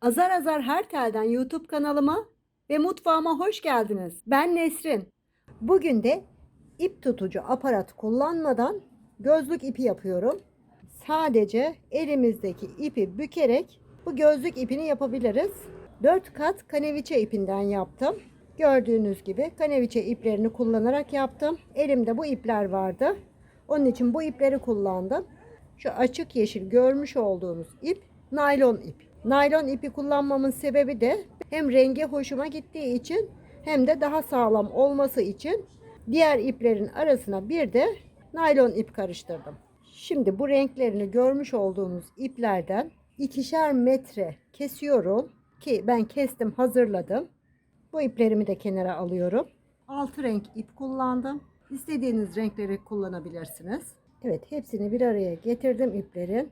Azar Azar Her Tel'den YouTube kanalıma ve mutfağıma hoş geldiniz. Ben Nesrin. Bugün de ip tutucu aparat kullanmadan gözlük ipi yapıyorum. Sadece elimizdeki ipi bükerek bu gözlük ipini yapabiliriz. 4 kat kaneviçe ipinden yaptım. Gördüğünüz gibi kaneviçe iplerini kullanarak yaptım. Elimde bu ipler vardı. Onun için bu ipleri kullandım. Şu açık yeşil görmüş olduğunuz ip naylon ip. Naylon ipi kullanmamın sebebi de hem rengi hoşuma gittiği için hem de daha sağlam olması için diğer iplerin arasına bir de naylon ip karıştırdım. Şimdi bu renklerini görmüş olduğunuz iplerden ikişer metre kesiyorum ki ben kestim hazırladım. Bu iplerimi de kenara alıyorum. Altı renk ip kullandım. İstediğiniz renkleri kullanabilirsiniz. Evet hepsini bir araya getirdim iplerin.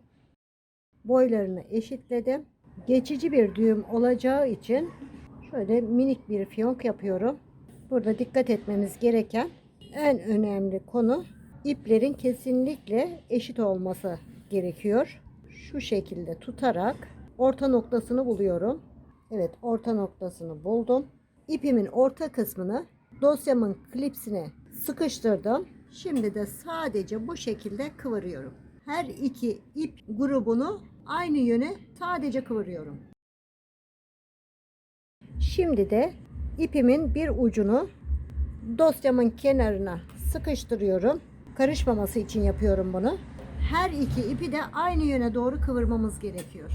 Boylarını eşitledim. Geçici bir düğüm olacağı için şöyle minik bir fiyonk yapıyorum. Burada dikkat etmemiz gereken en önemli konu iplerin kesinlikle eşit olması gerekiyor. Şu şekilde tutarak orta noktasını buluyorum. Evet orta noktasını buldum. İpimin orta kısmını dosyamın klipsine sıkıştırdım. Şimdi de sadece bu şekilde kıvırıyorum. Her iki ip grubunu aynı yöne sadece kıvırıyorum. Şimdi de ipimin bir ucunu dosyamın kenarına sıkıştırıyorum. Karışmaması için yapıyorum bunu. Her iki ipi de aynı yöne doğru kıvırmamız gerekiyor.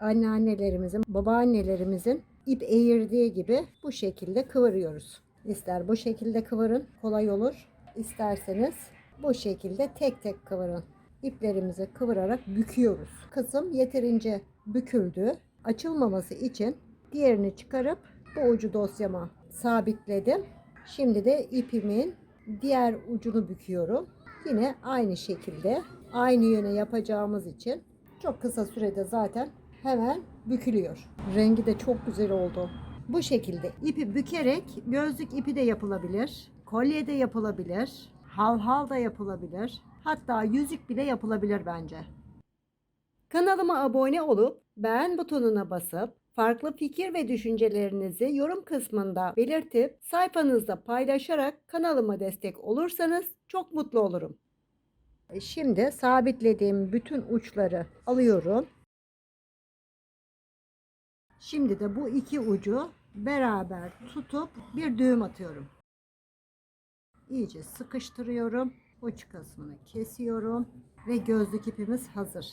Anneannelerimizin, babaannelerimizin ip eğirdiği gibi bu şekilde kıvırıyoruz. İster bu şekilde kıvırın, kolay olur. İsterseniz bu şekilde tek tek kıvırın. İplerimizi kıvırarak büküyoruz. Kısım yeterince büküldü. Açılmaması için diğerini çıkarıp bu ucu dosyama sabitledim. Şimdi de ipimin diğer ucunu büküyorum. Yine aynı şekilde aynı yöne yapacağımız için çok kısa sürede zaten hemen bükülüyor. Rengi de çok güzel oldu. Bu şekilde ipi bükerek gözlük ipi de yapılabilir. Kolye de yapılabilir. Halhal da yapılabilir. Hatta yüzük bile yapılabilir bence. Kanalıma abone olup beğen butonuna basıp farklı fikir ve düşüncelerinizi yorum kısmında belirtip sayfanızda paylaşarak kanalıma destek olursanız çok mutlu olurum. Şimdi sabitlediğim bütün uçları alıyorum. Şimdi de bu iki ucu beraber tutup bir düğüm atıyorum. İyice sıkıştırıyorum. Uç kısmını kesiyorum ve gözlük ipimiz hazır.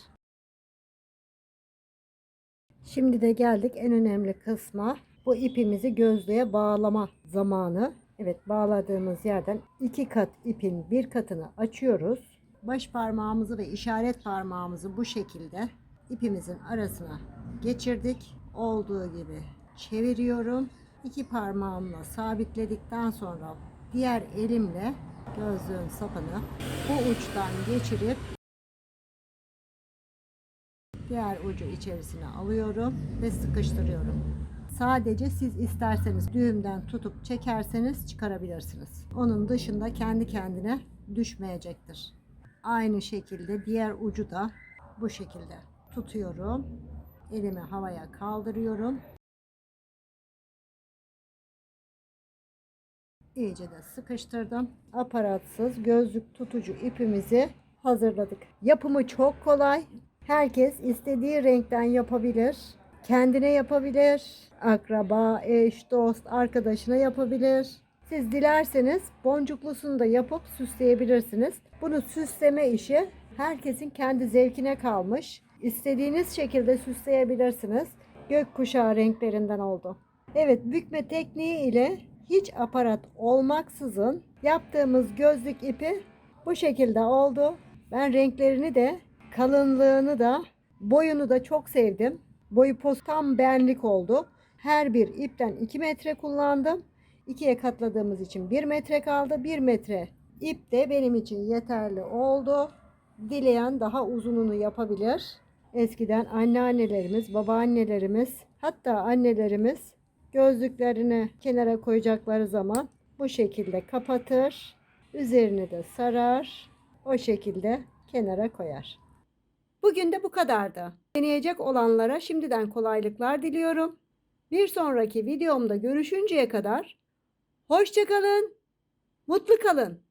Şimdi de geldik en önemli kısma. Bu ipimizi gözlüğe bağlama zamanı. Evet bağladığımız yerden iki kat ipin bir katını açıyoruz. Baş parmağımızı ve işaret parmağımızı bu şekilde ipimizin arasına geçirdik. Olduğu gibi çeviriyorum. İki parmağımla sabitledikten sonra diğer elimle gözlüğün sapını bu uçtan geçirip diğer ucu içerisine alıyorum ve sıkıştırıyorum. Sadece siz isterseniz düğümden tutup çekerseniz çıkarabilirsiniz. Onun dışında kendi kendine düşmeyecektir. Aynı şekilde diğer ucu da bu şekilde tutuyorum. Elimi havaya kaldırıyorum. İyice de sıkıştırdım. Aparatsız gözlük tutucu ipimizi hazırladık. Yapımı çok kolay. Herkes istediği renkten yapabilir. Kendine yapabilir. Akraba, eş, dost, arkadaşına yapabilir. Siz dilerseniz boncuklusunu da yapıp süsleyebilirsiniz. Bunu süsleme işi herkesin kendi zevkine kalmış. İstediğiniz şekilde süsleyebilirsiniz. Gökkuşağı renklerinden oldu. Evet bükme tekniği ile hiç aparat olmaksızın yaptığımız gözlük ipi bu şekilde oldu. Ben renklerini de kalınlığını da boyunu da çok sevdim. Boyu poz tam benlik oldu. Her bir ipten 2 metre kullandım. İkiye katladığımız için 1 metre kaldı. 1 metre ip de benim için yeterli oldu. Dileyen daha uzununu yapabilir. Eskiden anneannelerimiz, babaannelerimiz, hatta annelerimiz gözlüklerini kenara koyacakları zaman bu şekilde kapatır. Üzerini de sarar. O şekilde kenara koyar. Bugün de bu kadardı. Deneyecek olanlara şimdiden kolaylıklar diliyorum. Bir sonraki videomda görüşünceye kadar hoşçakalın, mutlu kalın.